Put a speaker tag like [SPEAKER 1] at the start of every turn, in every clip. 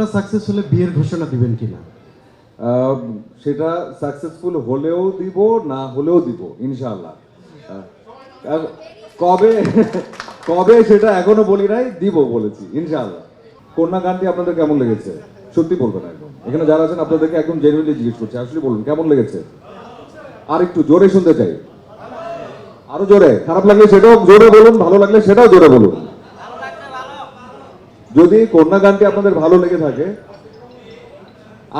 [SPEAKER 1] নাটকটা সাকসেস হলে বিয়ের ঘোষণা দিবেন কিনা?
[SPEAKER 2] সেটা সাকসেসফুল হলেও দিব, না হলেও দিব, ইনশাআল্লাহ। কবে কবে সেটা এখনও বলি নাই, দিব বলেছি, ইনশাআল্লাহ। কন্যা গানটি আপনাদের কেমন লেগেছে? সত্যি বলবেন একদম। এখানে যারা আছেন, আপনাদেরকে একদম জেনুইনলি জিজ্ঞেস করছি, আসলে বলুন, কেমন লেগেছে? আর একটু জোরে শুনতে চাই। আরও জোরে, খারাপ লাগলে সেটাও জোরে বলুন, ভালো লাগলে সেটাও জোরে বলুন। যদি কন্যা গানটি আপনাদের ভালো লেগে থাকে,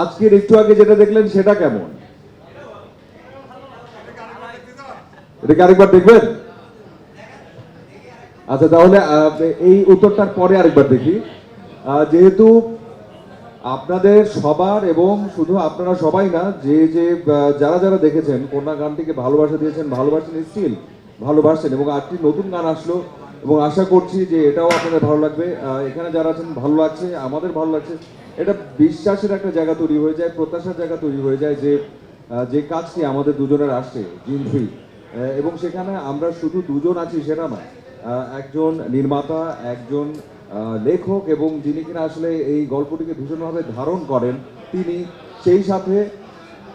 [SPEAKER 2] আজকের একটু আগে যেটা দেখলেন সেটা কেমন? এটাকে আরেকবার দেখবেন? আচ্ছা তাহলে এই উত্তরটার পরে আরেকবার দেখি। যেহেতু আপনাদের সবার এবং শুধু আপনারা সবাই না, যে যে যারা যারা দেখেছেন কন্যা গানটিকে ভালোবাসা দিয়েছেন, ভালোবাসেন স্টিল ভালোবাসেন এবং আরেকটি নতুন গান আসলো এবং আশা করছি যে এটাও আপনাদের ভালো লাগবে। এখানে যারা আছেন ভালো লাগছে আমাদের ভালো লাগছে। এটা বিশ্বাসের একটা জায়গা তৈরি হয়ে যায় প্রত্যাশার জায়গা তৈরি হয়ে যায় যে যে কাজটি আমাদের দুজনের আসছে জিন থ্রি এবং সেখানে আমরা শুধু দুজন আছি সেটা না আহ, একজন নির্মাতা একজন লেখক এবং যিনি কিনা আসলে এই গল্পটিকে ভীষণভাবে ধারণ করেন তিনি সেই সাথে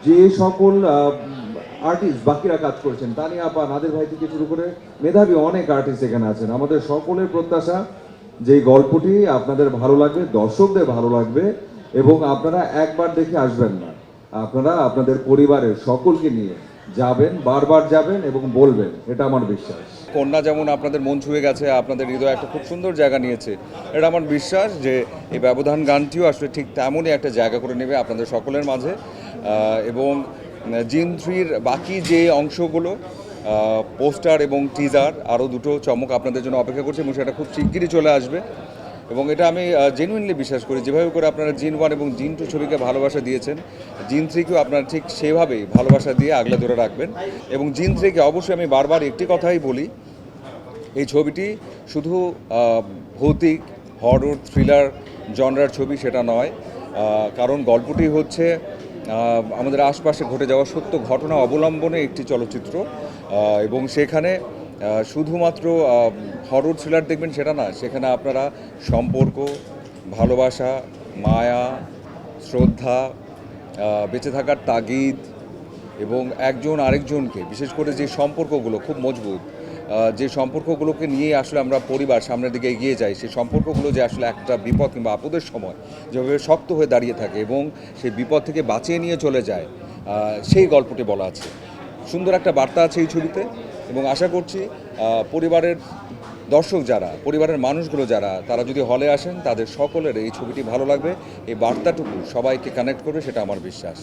[SPEAKER 2] যে সকল আর্টিস্ট বাকিরা কাজ করেছেন। তানিয়া আপা নাদের ভাই থেকে শুরু করে মেধাবী অনেক আর্টিস্ট এখানে আছেন। আমাদের সকলের প্রত্যাশা যে গল্পটি আপনাদের ভালো লাগবে, দর্শকদের ভালো লাগবে এবং আপনারা একবার দেখে আসবেন না। আপনারা আপনাদের পরিবারের সকলকে নিয়ে যাবেন, বারবার যাবেন এবং বলবেন, এটা আমার বিশ্বাস।
[SPEAKER 3] কন্যা যেমন আপনাদের মন ছুঁয়ে গেছে, আপনাদের হৃদয় একটা খুব সুন্দর জায়গা নিয়েছে, এটা আমার বিশ্বাস যে এই ব্যবধান গানটিও আসলে ঠিক তেমনই একটা জায়গা করে নেবে আপনাদের সকলের মাঝে। এবং জিন থ্রির বাকি যে অংশগুলো পোস্টার এবং টিজার, আরও দুটো চমক আপনাদের জন্য অপেক্ষা করছে এবং সেটা খুব শিগগিরই চলে আসবে। এবং এটা আমি জেনুইনলি বিশ্বাস করি, যেভাবে করে আপনারা জিন ওয়ান এবং জিন টু ছবিকে ভালোবাসা দিয়েছেন, জিন থ্রিকেও আপনারা ঠিক সেভাবেই ভালোবাসা দিয়ে আগলে ধরে রাখবেন। এবং জিন থ্রিকে অবশ্যই আমি বারবার একটি কথাই বলি, এই ছবিটি শুধু ভৌতিক হরর থ্রিলার জনরার ছবি সেটা নয় কারণ গল্পটি হচ্ছে আমাদের আশপাশে ঘটে যাওয়া সত্য ঘটনা অবলম্বনে একটি চলচ্চিত্র এবং সেখানে শুধুমাত্র হরর থ্রিলার দেখবেন সেটা না, সেখানে আপনারা সম্পর্ক, ভালোবাসা, মায়া, শ্রদ্ধা বেঁচে থাকার তাগিদ এবং একজন আরেকজনকে, বিশেষ করে যে সম্পর্কগুলো খুব মজবুত যে সম্পর্কগুলোকে নিয়ে আসলে আমরা পরিবার সামনের দিকে এগিয়ে যাই, সেই সম্পর্কগুলো যে আসলে একটা বিপদ কিংবা আপদের সময় যেভাবে শক্ত হয়ে দাঁড়িয়ে থাকে এবং সেই বিপদ থেকে বাঁচিয়ে নিয়ে চলে যায় সেই গল্পটি বলা আছে। সুন্দর একটা বার্তা আছে এই ছবিতে এবং আশা করছি পরিবারের দর্শক যারা, পরিবারের মানুষগুলো যারা, তারা যদি হলে আসেন, তাদের সকলের এই ছবিটি ভালো লাগবে। এই বার্তাটুকু সবাইকে কানেক্ট করবে, সেটা আমার বিশ্বাস।